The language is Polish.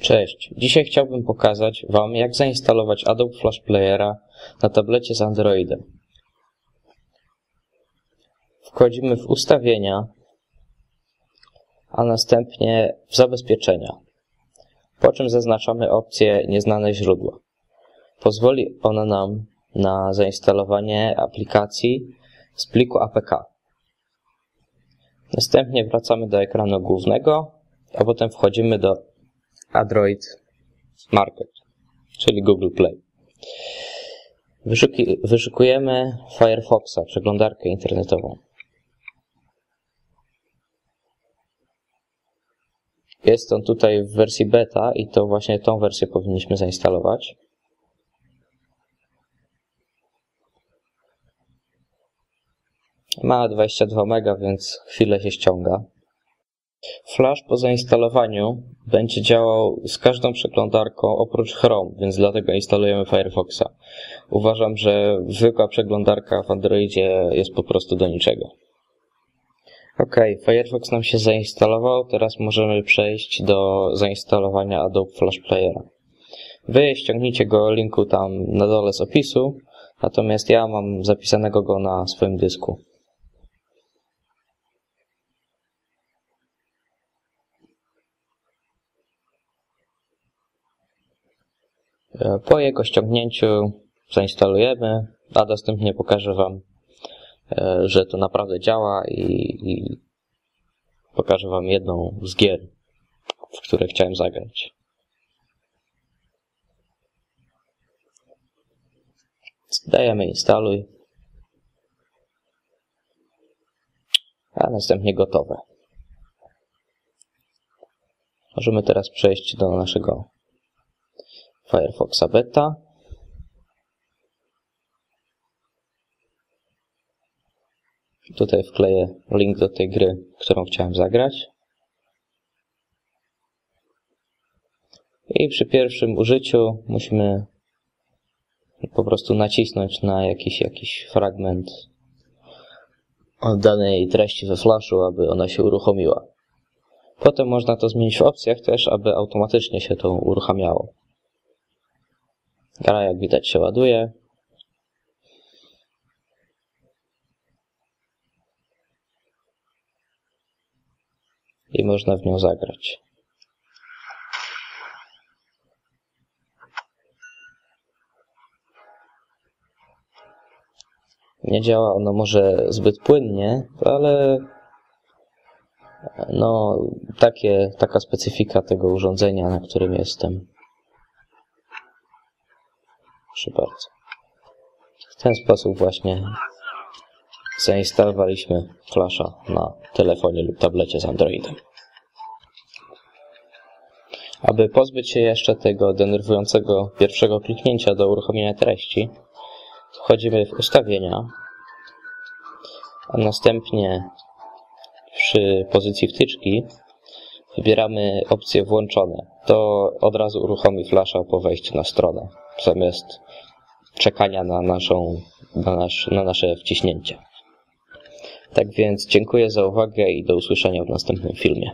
Cześć, dzisiaj chciałbym pokazać Wam jak zainstalować Adobe Flash Playera na tablecie z Androidem. Wchodzimy w ustawienia, a następnie w zabezpieczenia, po czym zaznaczamy opcję nieznane źródła. Pozwoli ona nam na zainstalowanie aplikacji z pliku APK. Następnie wracamy do ekranu głównego, a potem wchodzimy do Android Market, czyli Google Play. Wyszukujemy Firefoxa, przeglądarkę internetową. Jest on tutaj w wersji beta i to właśnie tą wersję powinniśmy zainstalować. Ma 22 MB, więc chwilę się ściąga. Flash po zainstalowaniu będzie działał z każdą przeglądarką oprócz Chrome, więc dlatego instalujemy Firefoxa. Uważam, że zwykła przeglądarka w Androidzie jest po prostu do niczego. Ok, Firefox nam się zainstalował, teraz możemy przejść do zainstalowania Adobe Flash Playera. Wy ściągnijcie go linku tam na dole z opisu, natomiast ja mam zapisanego go na swoim dysku. Po jego ściągnięciu zainstalujemy, a następnie pokażę Wam, e, że to naprawdę działa i, i pokażę Wam jedną z gier, w które chciałem zagrać. Dajemy instaluj, a następnie gotowe. Możemy teraz przejść do naszego Firefoxa Beta. Tutaj wkleję link do tej gry, którą chciałem zagrać. I przy pierwszym użyciu musimy po prostu nacisnąć na jakiś, jakiś fragment danej treści we flashu, aby ona się uruchomiła. Potem można to zmienić w opcjach też, aby automatycznie się to uruchamiało. Gra jak widać się ładuje. I można w nią zagrać. Nie działa ono może zbyt płynnie, ale no, takie, taka specyfika tego urządzenia, na którym jestem. Proszę bardzo. W ten sposób właśnie zainstalowaliśmy Flasha na telefonie lub tablecie z Androidem. Aby pozbyć się jeszcze tego denerwującego pierwszego kliknięcia do uruchomienia treści, wchodzimy w ustawienia, a następnie przy pozycji wtyczki wybieramy opcję włączone. To od razu uruchomi flasha po wejściu na stronę, zamiast czekania na, naszą, na, nasz, na nasze wciśnięcie. Tak więc dziękuję za uwagę i do usłyszenia w następnym filmie.